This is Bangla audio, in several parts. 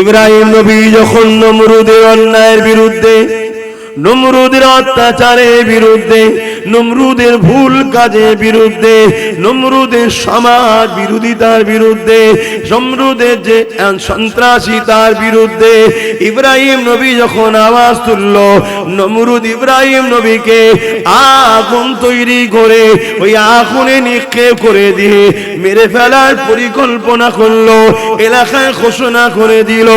ইব্রাহিম নবী যখন নমরুদের অন্যায়ের বিরুদ্ধে, নমরুদের অত্যাচারের বিরুদ্ধে, নমরুদের ভুল কাজের বিরুদ্ধে, নমরুদের সমাজ বিরোধিতার বিরুদ্ধে, নমরুদের যে সন্ত্রাসিতার বিরুদ্ধে, ইব্রাহিম নবী যখন আওয়াজ তুলল, নমরুদ ইব্রাহিম নবীকে আগুন তৈরি করে, ওই আগুনে নিক্ষেপ করে দিয়ে মেরে ফেলার পরিকল্পনা করল, এলাকায় ঘোষণা করে দিল,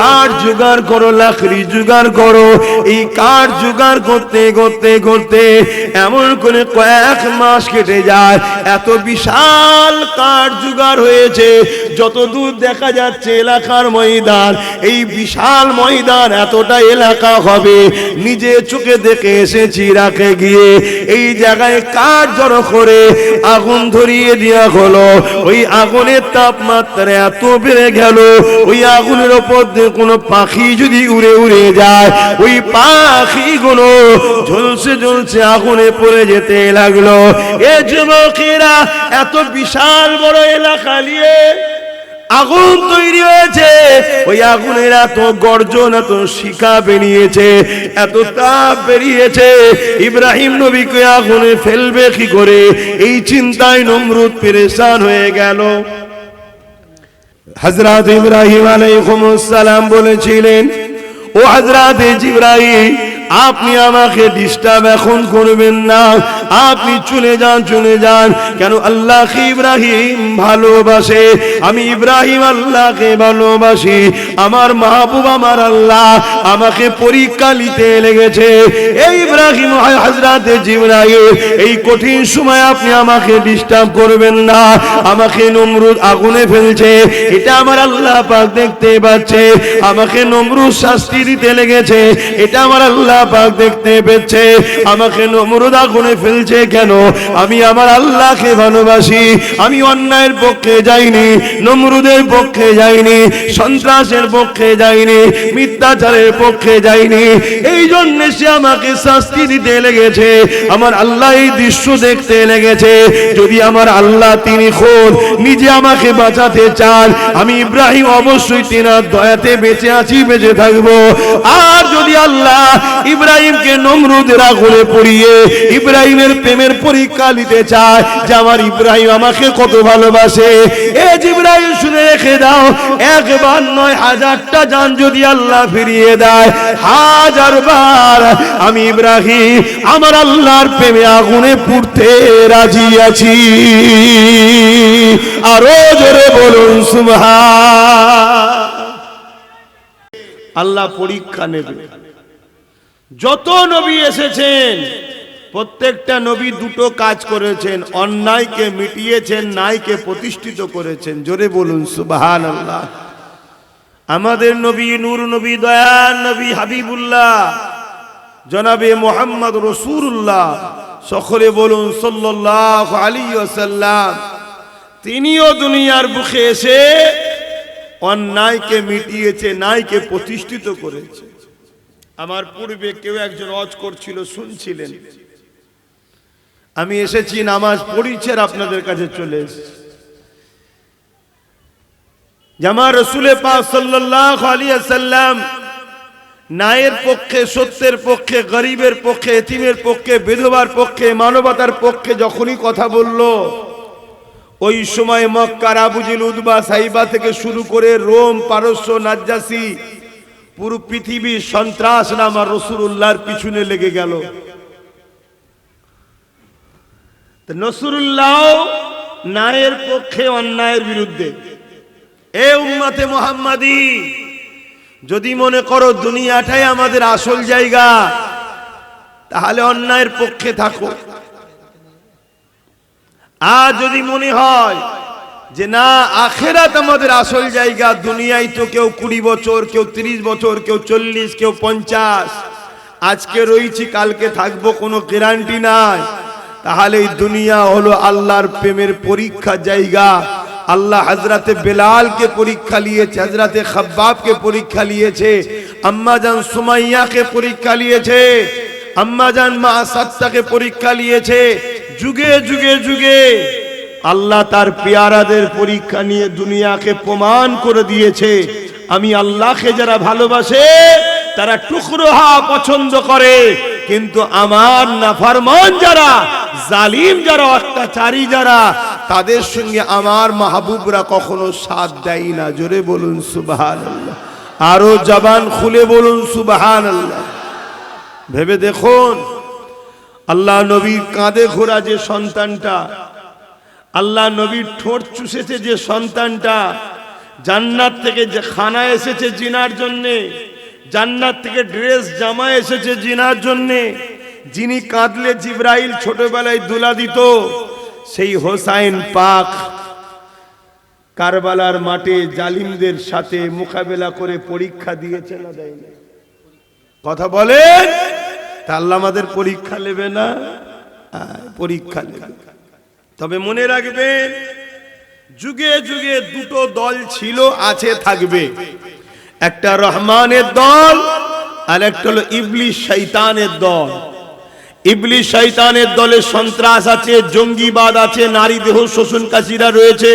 কার জোগাড় করো, লাকড়ি জোগাড় করো, এই কার জোগাড় করতে করতে করতে এমন করে কয়েক মাস কেটে যায়। এত বিশাল কার জোগাড় হয়েছে যত দূর দেখা যাচ্ছে এলাকার ময়দান, এই বিশাল ময়দান এতটা এলাকা হবে, নিজে চোখে দেখে এসেছি, রাখে গিয়ে। এই জায়গায় কার জড়ো করে, আগুন ধরিয়ে দেওয়া হলো ওই আগুনের তাপমাত্রা এত বেড়ে গেল, ওই আগুনের ওপর দিয়ে কোনো পাখি যদি উড়ে উড়ে যায়, ওই পাখিগুলো ঝলসে ঝলসে আগুনে পড়ে যেতে লাগল। এ যুবকেরা, এত বিশাল বড় এলাকা নিয়ে আগুন তৈরি হয়েছে। ওই আগুনের এত গর্জন, এত শিকা বেরিয়েছে, এত তাপ বেরিয়েছে। ইব্রাহিম নবীকে আগুনে ফেলবে কি করে? এই চিন্তায় নমরুদ পেরেশান হয়ে গেল। হজরত ইব্রাহিম আলাইহিসসালাম বলেছিলেন, ও হজরত জিব্রাহিম আপনি আমাকে ডিস্টার্ব এখন করবেন না। আপনি চলে যান চলে যান। কেন আল্লাহ ইব্রাহিম ভালোবাসে? আমি ইব্রাহিম আল্লাহকে ভালোবাসি। আমার মাহবুব, আমার আল্লাহ আমাকে পরীক্ষা নিতে লেগেছে। এই ইব্রাহিম হাজরাতে জিব্রাহিম এই কঠিন সময় আপনি আমাকে ডিস্টার্ব করবেন না। আমাকে নমরুদ আগুনে ফেলছে। এটা আমার আল্লাহ পাক দেখতে পাচ্ছে। আমাকে নমরুদ শাস্তি দিতে লেগেছে। এটা আমার আল্লাহ পাক দেখতে পেয়েছে, আমাকে নমরুদ আগুনে ফেলছে কেন? আমি আমার আল্লাহকে ভালোবাসি, আমি অন্যায়ের পক্ষে যাইনি, নমরুদের পক্ষে যাইনি, সন্ত্রাসের পক্ষে যাইনি, মিথ্যাচারের পক্ষে যাইনি। এই জন্য সে আমাকে শাস্তি দিতে লেগেছে, আমার আল্লাহ এই দৃশ্য দেখতে লেগেছে। যদি আমার আল্লাহ তিনি খোদ, নিজে আমাকে বাঁচাতে চান, আমি ইব্রাহিম অবশ্যই তিনার দয়াতে বেঁচে আছি, বেঁচে থাকব। আর যদি আল্লাহ ইব্রাহিমকে নমরুদের আগুনে পড়িয়ে ইব্রাহিমের প্রেমের পরীক্ষা নিতে চায় যে আমার ইব্রাহিম আমাকে কত ভালোবাসে। এ ইব্রাহিম শুনে রেখে দাও, একবার নয় হাজারটা জান যদি আল্লাহ ফিরিয়ে দেয়। হাজার বার আমি ইব্রাহিম আমার আল্লাহর প্রেমে আগুনে পুড়তে রাজি আছি। আরও জোরে বলুন সুবহা আল্লাহ পরীক্ষা নেবে। যত নবী এসেছেন, প্রত্যেকটা নবী দুটো কাজ করেছেন। অন্যায়কে মিটিয়েছেন নাইকে প্রতিষ্ঠিত করেছেন। জোরে বলুন সুবাহান আল্লাহ আমাদের নবী নূর, নবী দয়ান নবী হাবিবুল্লাহ, জনাবে মোহাম্মদ রসুরুল্লাহ, সকলে বলুন সাল্লাহ আলী ওসাল্লাম তিনিও দুনিয়ার বুকে এসে অন্যায়কে মিটিয়েছে নাইকে প্রতিষ্ঠিত করেছে। আমার পূর্বে কেউ একজন অজ করছিল, শুনছিলেন। আমি এসেছি, নামাজ পড়িছে আপনাদের কাছে চলে এসেছি। জামা রসুলে পাক সাল্লাল্লাহু আলাইহি সাল্লাম নায়ের পক্ষে, সত্যের পক্ষে, গরিবের পক্ষে, এতিমের পক্ষে, বিধবার পক্ষে, মানবতার পক্ষে যখনই কথা বলল, ওই সময় মক্কার আবুজিল উদ্বা সাইবা থেকে শুরু করে রোম, পারস্য, নাজ্জাসী পুরো পৃথিবী সন্ত্রাস নাম রসুল্লাহর পিছনে লেগে গেল। নসরুল্লাহ নায়ের পক্ষে অন্যায়ের বিরুদ্ধে। এ উম্মাতে মোহাম্মদী, যদি মনে করো দুনিয়াটাই আমাদের আসল জায়গা, তাহলে অন্যায়ের পক্ষে থাকো। আর যদি মনে হয় যে না, আখেরাত আমাদের আসল জায়গা, দুনিয়ায় তো কেউ কুড়ি বছর, কেউ তিরিশ বছর, কেউ চল্লিশ, কেউ পঞ্চাশ। আজকে রয়েছি, কালকে থাকব, কোনো গ্যারান্টি নাই। তাহলে এই দুনিয়া হলো আল্লাহর প্রেমের পরীক্ষা জায়গা। আল্লাহ হজরতে বেলালকে পরীক্ষা নিয়েছে হজরতে খব্বাবকে পরীক্ষা নিয়েছে আম্মাজান সুমাইয়াকে পরীক্ষা নিয়েছে আম্মাজান মা সাত্তাকে পরীক্ষা নিয়েছে। যুগে যুগে যুগে আল্লাহ তার পেয়ারাদের পরীক্ষা নিয়ে দুনিয়াকে প্রমাণ করে দিয়েছে। আমি আল্লাহকে যারা ভালোবাসে, তারা টুকরো হওয়া পছন্দ করে। কিন্তু আমার নাফরমান যারা, জালিম যারা, অত্যাচারী যারা, তাদের সঙ্গে আমার মাহবুবরা কখনো সাথ দেয় না। জোরে বলুন আল্লাহ আরও জবান খুলে বলুন সুবাহান আল্লাহ ভেবে দেখুন, আল্লাহ নবীর কাঁধে ঘোরা যে সন্তানটা আল্লাহ নবীর ঠোঁট চুষেছে যে সন্তানটা, জান্নাত থেকে যে খানা এসেছে জিনার জন্যে, জান্নাত থেকে ড্রেস, জামা এসেছে জিনার জন্যে, যিনি কাঁদলে জিব্রাইল ছোটবেলায় দুলা দিত, সেই হোসাইন পাক কারবালার মাঠে জালিমদের সাথে মোকাবেলা করে পরীক্ষা দিয়েছে না কথা বলেন, তা আল্লাহ আমাদের পরীক্ষা নেবে না? পরীক্ষা নেবে। তবে মনে রাখবেন, যুগে যুগে দুটো দল ছিল, আছে, থাকবে। একটা রহমানের দল, আর একটা হলো ইবলিশ শৈতানের দল। ইবলিশ শৈতানের দলে সন্ত্রাস আছে, জঙ্গিবাদ আছে, নারী দেহ শোষণ কাশিরা রয়েছে,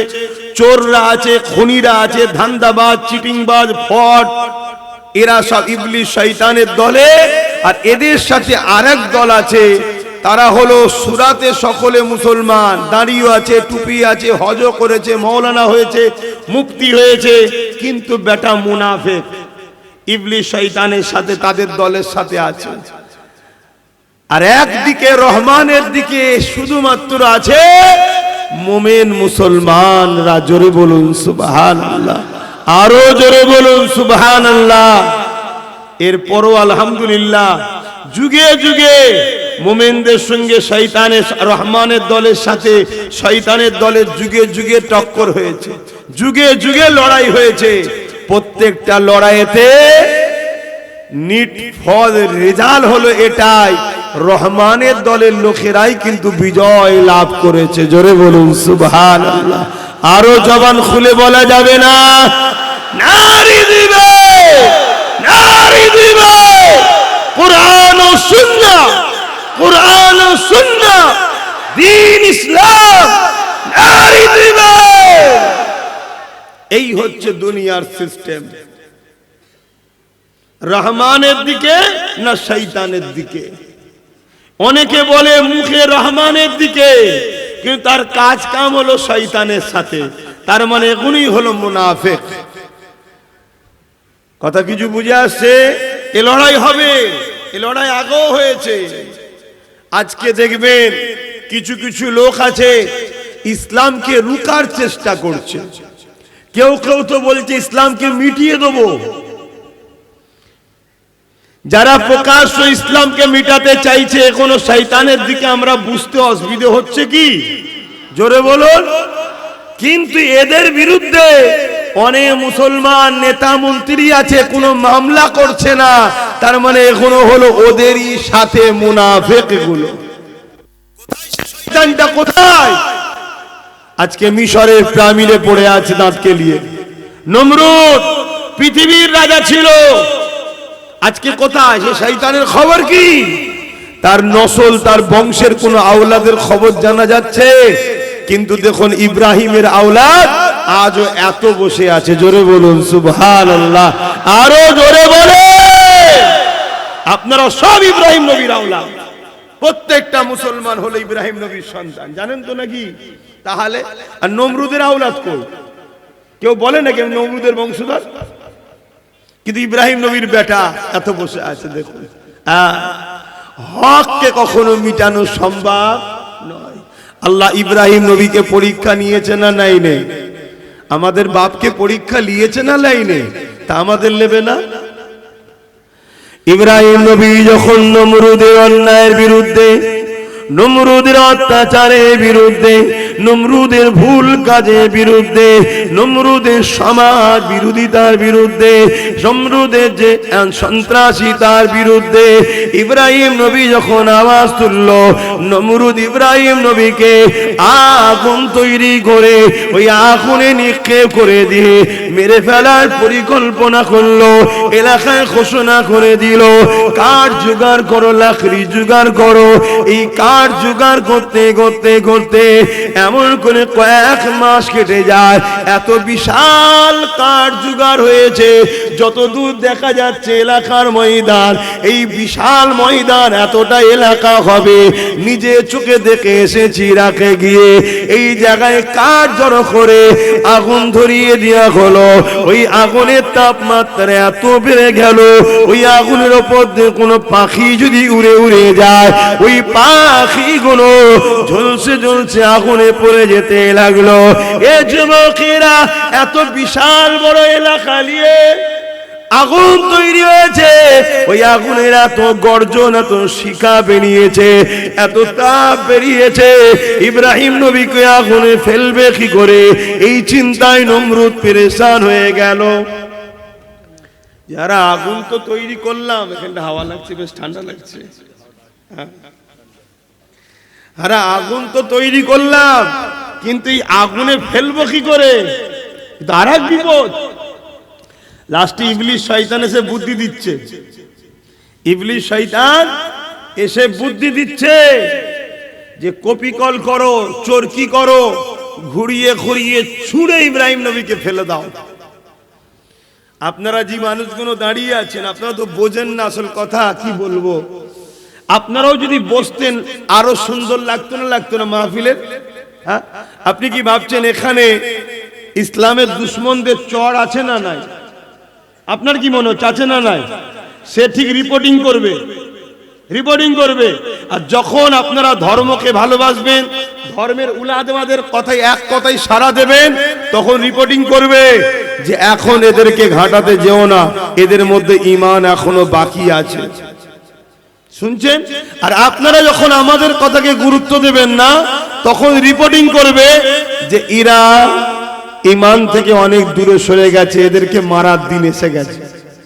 চোররা আছে, খনিরা আছে, ধান্দাবাজ, চিটিংবাজ ফট এরা সব ইবলিশ শৈতানের দলে, আর এদের সাথে আরেক দল আছে তারা হলো সুরাতে সকলে মুসলমান, দাঁড়িয়ে আছে, টুপি আছে, হজ করেছে, মৌলানা হয়েছে মুক্তি হয়েছে, কিন্তু বেটা মুনাফেক ইবলি শৈতানের সাথে তাদের দলের সাথে আছে। আর একদিকে রহমানের দিকে শুধুমাত্র আছে মোমেন মুসলমানরা জোরে বলুন সুবাহান আল্লাহ আরও জোরে বলুন সুবাহান আল্লাহ এরপরও আলহামদুলিল্লাহ, যুগে যুগে মোমেনদের সঙ্গে শৈতানের রহমানের দলের সাথে শৈতানের দলের যুগে যুগে টক্কর হয়েছে, যুগে যুগে লড়াই হয়েছে। প্রত্যেকটা লড়াইতে নিট ফল রেজাল্ট হলো এটাই। রহমানের দলের লোকেরাই কিন্তু বিজয় লাভ করেছে। জোরে বলুন সুবহান আরও জবান খুলে বলা যাবে না? নারী দিবে! নারী দিবে! কোরআন ও সুন্নাহ, দিন ইসলাম, নারী এই হচ্ছে দুনিয়ার সিস্টেম। রহমানের দিকে না শৈতানের দিকে? অনেকে বলে মুখে রহমানের দিকে, কিন্তু তার কাজ কাম হলো শৈতানের সাথে। তার মানে এগুলোই হলো মুনাফেক। কথা কিছু বুঝে আসছে? এ লড়াই হবে, এ লড়াই আগেও হয়েছে। আজকে দেখবেন কিছু কিছু লোক আছে, ইসলামকে রুকার চেষ্টা করছে। কেউ কেউ তো বলছে, ইসলামকে মিটিয়ে দেবো। যারা প্রকাশ্য ইসলামকে মিটাতে চাইছে কোনো শৈতানের দিকে আমরা বুঝতে অসুবিধে হচ্ছে কি? জোরে বলুন। কিন্তু এদের বিরুদ্ধে অনেক মুসলমান নেতা মন্ত্রী আছে, কোনো মামলা করছে না। তার মানে এখনও হলো ওদেরই সাথে মুনাফেকগুলো আজকে মিশরের প্রামিলে পড়ে আছে দাঁতকে নিয়ে। নমরুদ, পৃথিবীর রাজা ছিল। আজকে কোথায়? সে শৈতানের খবর কি? তার নসল, তার বংশের কোন আওলাদের খবর জানা যাচ্ছে? কিন্তু দেখুন ইব্রাহিমের আওলাদ আজও এত বসে আছে জোরে বলুন সুবহান আল্লাহ আরও জোরে বলে। আপনারা সব ইব্রাহিম নবীর আওলাদ। প্রত্যেকটা মুসলমান হলো ইব্রাহিম নবীর সন্তান। জানেন তো নাকি? তাহলে আর নমরুদের আওলাদ কই? কেউ বলে নাকি নমরুদের বংশধর? কিন্তু ইব্রাহিম নবীর বেটা এত বসে আছে দেখুন। আহ, হককে কখনো মিটানো সম্ভব নয়। আল্লাহ ইব্রাহিম নবীকে পরীক্ষা নিয়েছে না নাই নেই আমাদের বাপকে পরীক্ষা লিয়েছে না লাইনে? তা আমাদের নেবে না। ইব্রাহিম নবী যখন নমরুদের অন্যায়ের বিরুদ্ধে, নমরুদের অত্যাচারের বিরুদ্ধে নমরুদের ভুল কাজের বিরুদ্ধে, নমরুদের সমাজ বিরোধিতার বিরুদ্ধে, নমরুদের যে সন্ত্রাসিতার বিরুদ্ধে, ইব্রাহিম নবী যখন আওয়াজ তুলল, নমরুদ ইব্রাহিম নবীকে আগুন তৈরি করে, ওই আগুনে নিক্ষেপ করে দিয়ে মেরে ফেলার পরিকল্পনা করল, এলাকায় ঘোষণা করে দিল কাঠ জোগাড় করো, লাকড়ি জোগাড় করো, এই কাঠ জোগাড় করতে করতে করতে এমন করে কয়েক মাস কেটে যায়। এত বিশাল কাঠ জোগাড় হয়েছে যত দূর দেখা যাচ্ছে এলাকার ময়দান। এই বিশাল ময়দান এতটা এলাকা হবে, নিজে চোখে দেখে এসেছি ইরাকে গিয়ে। এই জায়গায় কাঠ জড়ো করে আগুন ধরিয়ে দেওয়া হলো। ওই আগুনের তাপমাত্রা এত বেড়ে গেল, ওই আগুনের ওপর দিয়ে কোনো পাখি যদি উড়ে উড়ে যায়, ওই পাখিগুলো ঝলসে ঝলসে আগুনে পড়ে যেতে লাগল। এ যুবকেরা, এত বিশাল বড় এলাকা নিয়ে আগুন তৈরি হয়েছে। ওই আগুনের এত গর্জন, এত শিখা বেরিয়েছে, এত তাপ বেরিয়েছে। ইব্রাহিম নবীকে আগুনে ফেলবে কি করে? এই চিন্তায় নমরুদ পেরেশান হয়ে গেল। যারা আগুন তো তৈরি করলাম এখানটা হাওয়া লাগছে, বেশ ঠান্ডা লাগছে। হ্যাঁ। আরে আগুন তো তৈরি করলাম, কিন্তু এই আগুনে ফেলব কি করে? এক বিপদ। লাস্টে ইবলিশ শয়তান এসে বুদ্ধি দিচ্ছে। ইবলিশ শয়তান এসে বুদ্ধি দিচ্ছে যে কপি কল করো, চরকি করো, ঘুরিয়ে ঘুরিয়ে ছুঁড়ে ইব্রাহিম নবীকে ফেলে দাও। আপনারা যে মানুষগুলো দাঁড়িয়ে আছেন, আপনারা তো বোঝেন না আসল কথা, কি বলব? আপনারাও যদি বসতেন, আরও সুন্দর লাগতো না লাগতো না মাহফিলের? হ্যাঁ? আপনি কি ভাবছেন এখানে ইসলামের দুশ্মনদের চড় আছে না নাই? আপনার কি মনে হচ্ছে, আছে না নাই? সে ঠিক রিপোর্টিং করবে। রিপোর্টিং করবে। আর যখন আপনারা ধর্মকে ভালোবাসবেন, ধর্মের উলাদমাদের কথায় এক কথায় সারা দেবেন, তখন রিপোর্টিং করবে যে এখন এদেরকে ঘাটাতে যেও না, এদের মধ্যে ইমান এখনও বাকি আছে। শুনছেন? আর আপনারা যখন আমাদের কথাকে গুরুত্ব দেবেন না, তখন রিপোর্টিং করবে যে ইরা ইমান থেকে অনেক দূরে সরে গেছে, এদেরকে মারার দিন এসে গেছে।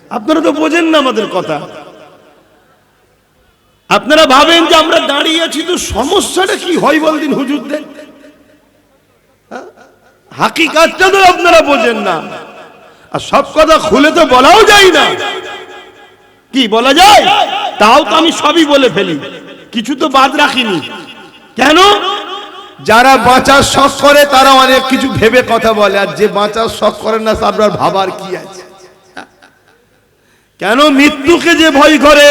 আপনারা তো বোঝেন না আমাদের কথা। আপনারা ভাবেন যে আমরা দাঁড়িয়ে আছি তো সমস্যাটা কি? হয় বলদিন হুজুরদের। হ্যাঁ? হাকিকাতটা তো আপনারা বোঝেন না। আর সব কথা খুলে তো বলাও যায় না। কি, বলা যায়? তাও তো আমি সবই বলে ফেলি। কিছু তো বাদ রাখিনি। কেন? যারা বাঁচার শখ করে তারা অনেক কিছু ভেবে কথা বলে আর যে বাঁচার শখ করে না তার ভাবার কি আছে? কেন মৃত্যুকে যে ভয় করে?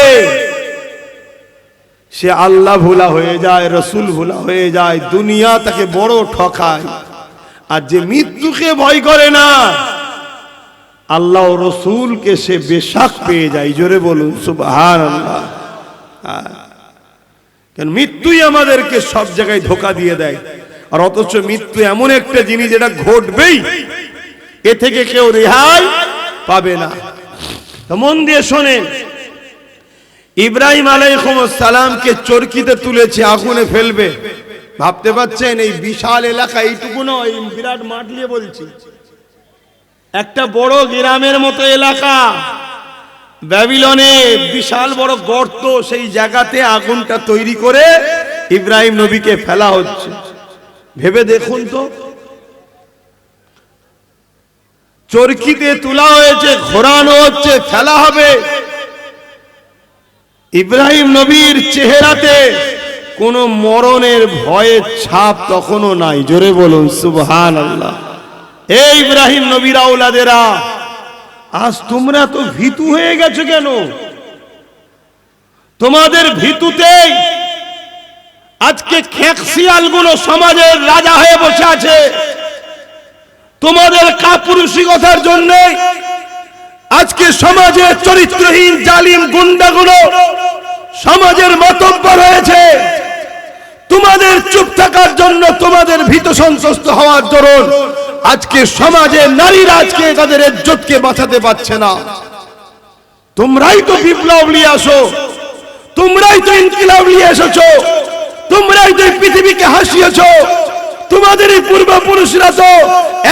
সে আল্লাহ ভোলা হয়ে যায় রসুল ভোলা হয়ে যায় দুনিয়া তাকে বড় ঠকায়। আর যে মৃত্যুকে ভয় করে না আল্লাহ রসুলকে সে বেশাক পেয়ে যায়। জোরে বলুন সুবহান আল্লাহ কেন মৃত্যুই আমাদেরকে সব জায়গায় ধোকা দিয়ে দেয়। আর অথচ মৃত্যু এমন একটা জিনিস যেটা ঘটবেই, এ থেকে কেউ রেহাই পাবে না। মন দিয়ে শোনেন, ইব্রাহিম আলাইকুম সালামকে চরকিতে তুলেছে, আগুনে ফেলবে। ভাবতে পারছেন, এই বিশাল এলাকা এইটুকু নয় বিরাট মাঠ নিয়ে বলছি। একটা বড় গ্রামের মতো এলাকা। ব্যাবিলনে বিশাল বড় গর্ত, সেই জায়গাতে আগুনটা তৈরি করে ইব্রাহিম নবীকে ফেলা হচ্ছে। ভেবে দেখুন তো। চরকিতে তোলা হয়েছে, ঘোরানো হচ্ছে, ফেলা হবে। ইব্রাহিম নবীর চেহারাতে কোনো মরণের ভয়ের ছাপ তখনও নাই। জোরে বলুন সুবহান আল্লাহ ইব্রাহিম নবীর আওলাদেরা, আজ তোমরা তো ভীতু হয়ে গেছো কেন? তোমাদের ভীতুতেই আজকে খেকশিয়ালগুলো সমাজের রাজা হয়ে বসে আছে। তোমাদের কাপুরুষিকতার জন্য আজকে সমাজের চরিত্রহীন, জালিম গুন্ডাগুলো সমাজের মতব্বর হয়েছে। তোমাদের চুপ থাকার জন্য তোমাদের ভীত সন্ত্রস্ত হওয়ার দরুন আজকে সমাজে নারীরা আজকে তাদের ইজ্জতকে বাঁচাতে পারছে না। তোমরাই তো বিপ্লব নিয়ে আসো। তোমরাই তো ইনকিলাব নিয়ে এসেছ। তোমরাই তো পৃথিবীকে হাসিয়েছো। তোমাদের এই পূর্বপুরুষরা তো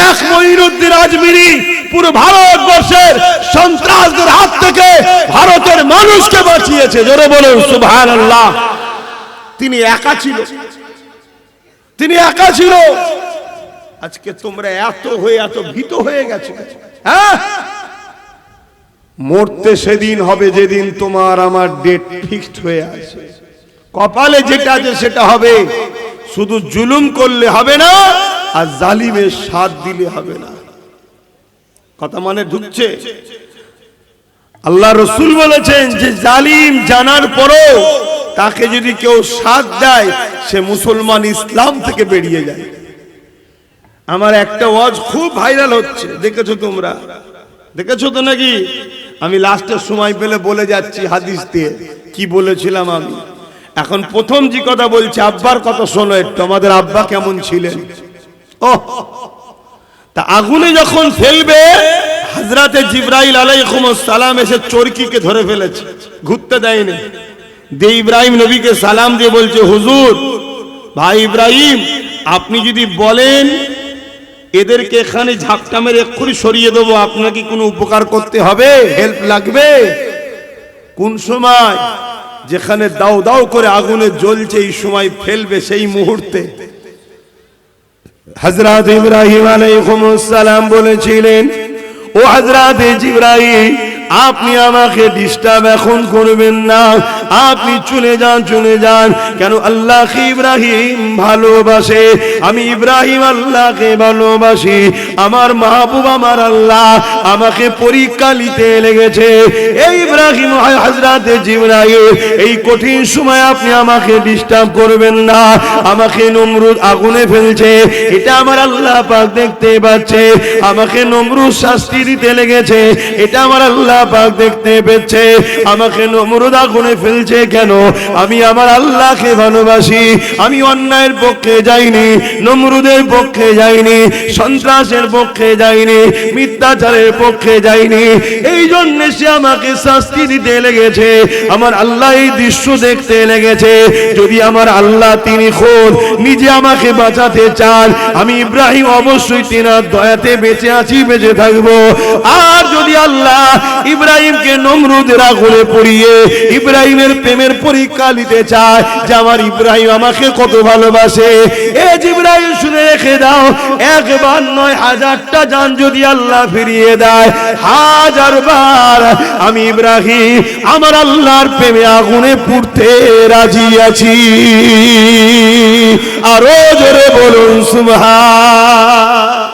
এক মহিনুদ্দিন আজমিরি পুরো ভারতবর্ষের সন্ত্রাসদের হাত থেকে ভারতের মানুষকে বাঁচিয়েছে। জোরে বলুন আল্লাহ তিনি একা ছিল। তিনি একা ছিল। আজকে তোমরা এত হয়ে, এত ভীত হয়ে গেছো। হ্যাঁ? মরতে সেদিন হবে যেদিন তোমার আমার ডেট ফিক্সড হয়ে আছে কপালে যেটা আছে সেটা হবে। শুধু জুলুম করলে হবে না, আর জালিমের সাথ দিলে হবে না। কথা মানে ঢুকছে? আল্লাহ রসুল বলেছেন যে, জালিম জানার পরও তাকে যদি কেউ সাথ দেয়, সে মুসলমান ইসলাম থেকে বেরিয়ে যায়। আমার একটা ওয়াজ খুব ভাইরাল হচ্ছে। দেখেছ তোমরা? দেখেছ তো নাকি? আমি লাস্টের সময় পেলে বলে যাচ্ছি হাদিস দিয়ে কি বলেছিলাম আমি? এখন প্রথম যে কথা বলছি, আব্বার কথা শোনো একটু, আমাদের আব্বা কেমন ছিলেন? ও তা আগুনে যখন ফেলবে হাজরাতে জিব্রাইল সালাম এসে চরকিকে ধরে ফেলেছে। ঘুরতে দেয়নি। দে ইব্রাহিম নবীকে সালাম দিয়ে বলছে, হুজুর, ভাই ইব্রাহিম, আপনি যদি বলেন এদেরকে এখানে ঝাপটা মেরে এক্ষুনি সরিয়ে দেবো। আপনাকে কোনো উপকার করতে হবে? হেল্প লাগবে? কোন সময়? যেখানে দাও দাও করে আগুনে জ্বলছে, এই সময় ফেলবে সেই মুহূর্তে। হজরত ইব্রাহিম সালাম বলেছিলেন, ও হজরত জিব্রাহিম আপনি আমাকে ডিস্টার্ব এখন করবেন না। আপনি চলে যান চলে যান। কেন আল্লাহ ইব্রাহিম ভালোবাসে? আমি ইব্রাহিম আল্লাহকে ভালোবাসি। আমার মাহবুব, আমার আল্লাহ আমাকে পরীক্ষা নিতে লেগেছে। এই ইব্রাহিম হজরত জিব্রাহিম এই কঠিন সময় আপনি আমাকে ডিস্টার্ব করবেন না। আমাকে নমরুদ আগুনে ফেলছে। এটা আমার আল্লাহ পাক দেখতে পাচ্ছে। আমাকে নমরুদ শাস্তি দিতে লেগেছে। এটা আমার আল্লাহ পাক দেখতে পেয়েছে, আমাকে নমরুদ আগুনে ফেলছে কেন? আমি আমার আল্লাহকে ভালোবাসি, আমি অন্যায়ের পক্ষে যাইনি, নমরুদের পক্ষে যাইনি, সন্ত্রাসের পক্ষে যাইনি, মিথ্যাচারের পক্ষে যাইনি। এই জন্য সে আমাকে শাস্তি দিতে লেগেছে, আমার আল্লাহ এই দৃশ্য দেখতে লেগেছে। যদি আমার আল্লাহ তিনি খোদ নিজে আমাকে বাঁচাতে চান, আমি ইব্রাহিম অবশ্যই তিনার দয়াতে বেঁচে আছি, বেঁচে থাকব। আর যদি আল্লাহ ইব্রাহিমকে নমরুদের আগুনে পড়িয়ে ইব্রাহিমের প্রেমের পরীক্ষা নিতে চায় যে আমার ইব্রাহিম আমাকে কত ভালোবাসে। এ ইব্রাহিম শুনে রেখে দাও, একবার নয় হাজারটা জান যদি আল্লাহ ফিরিয়ে দেয়। হাজার বার আমি ইব্রাহিম আমার আল্লাহর প্রেমে আগুনে পুড়তে রাজি আছি। আরও জোরে বলুন, সুবহান।